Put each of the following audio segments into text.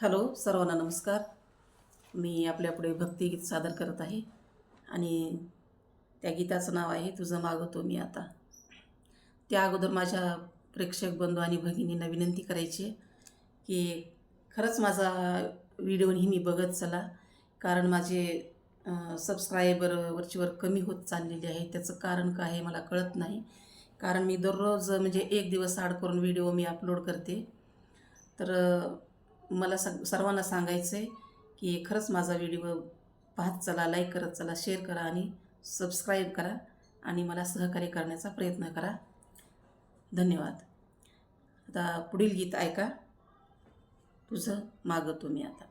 Hello सर्वांना नमस्कार. मी आपल्यापुढे भक्तिगीत सादर करत आहे आणि त्या गीताचं नाव आहे तुझं मागवतो मी आता. त्या अगोदर माझ्या प्रेक्षक बंधू आणि भगिनींना विनंती करायची आहे की खरंच माझा व्हिडिओ नेहमी बघत चला कारण माझे सबस्क्रायबर वरचीवर कमी होत चाललेले आहे. त्याचं कारण काय आहे मला कळत नाही. कारण मी दररोज म्हणजे एक दिवस आड करून व्हिडिओ मी अपलोड करते. तर मला सग सर्वांना सांगायचं आहे की खरंच माझा व्हिडिओ पाहत चला लाईक करत चला शेअर करा आणि सबस्क्राईब करा आणि मला सहकार्य करण्याचा प्रयत्न करा. धन्यवाद. आता पुढील गीत ऐका. तुझं मागतो मी आता.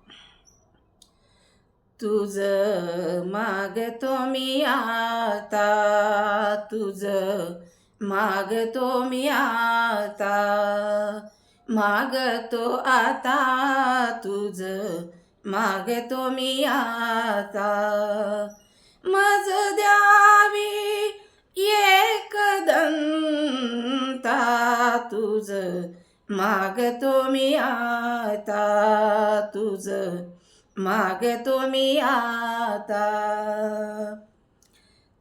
तुझं मागतो मी आता. तुझं मागतो मी आता. मागतो आता तुझ मागतो मी आता. मज द्यावी एक दंता तुझ मागतो मी आता तुझ मागतो मी आता.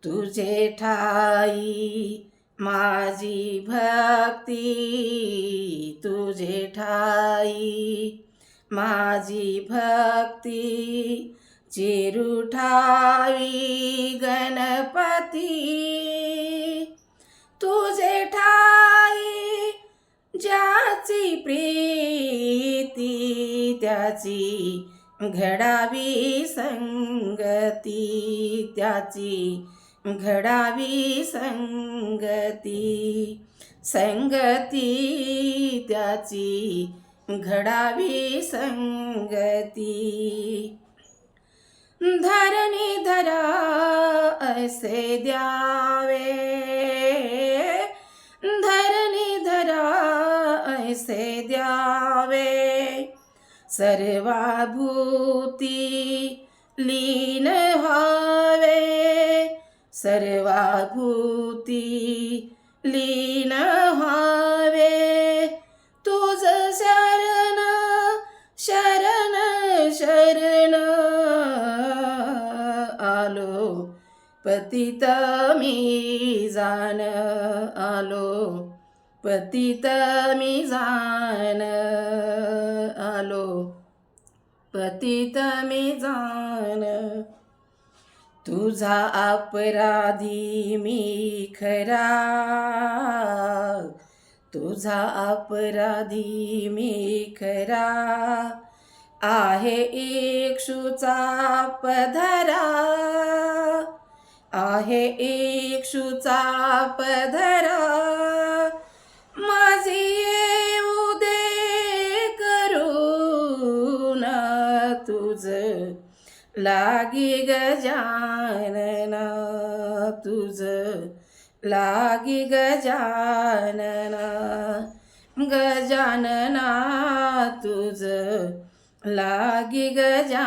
तुझे ठाई माझी भक्ती तुझे ठाई. माझी भक्ती चिरुठावी गणपती. तुझे ठाई ज्याची प्रीती त्याची घडावी संगती त्याची घडावी संगती संगती त्याची. घडावी संगती. धरणी धरा असे द्यावे. धरणी धरा असे द्यावे. सर्वाभूती लीन हा सर्वाभूती लीन व्हावे. तुझ शरण शरण शरण. आलो पतित मी जाण. आलो पतित मी जाण. आलो पतित मी जाण. तुझा अपराधी मी खरा. तुझा अपराधी मी खरा. आहे एकशूचा पधरा. आहे एकशूचा पधरा. माझी येऊ दे करून तुझ लागी गजानना तुझ. लागी गजानना गजानना तुझ. लागी गजानना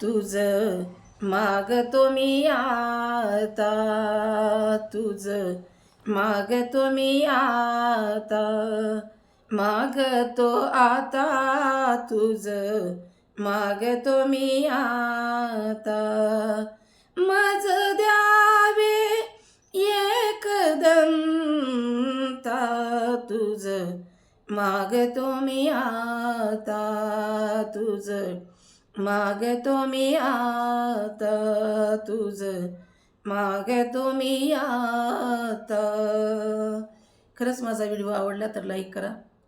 तुझ. मागतो मी आता तुझ. मागतो मी आता. मागतो आता तुझ मागतो मी आता. मज द्यावे एक दंता तुझ मागतो मी आता तुझ मागतो मी आता तुझ मागतो मी आता. खरंच माझा व्हिडिओ आवडला तर लाईक करा.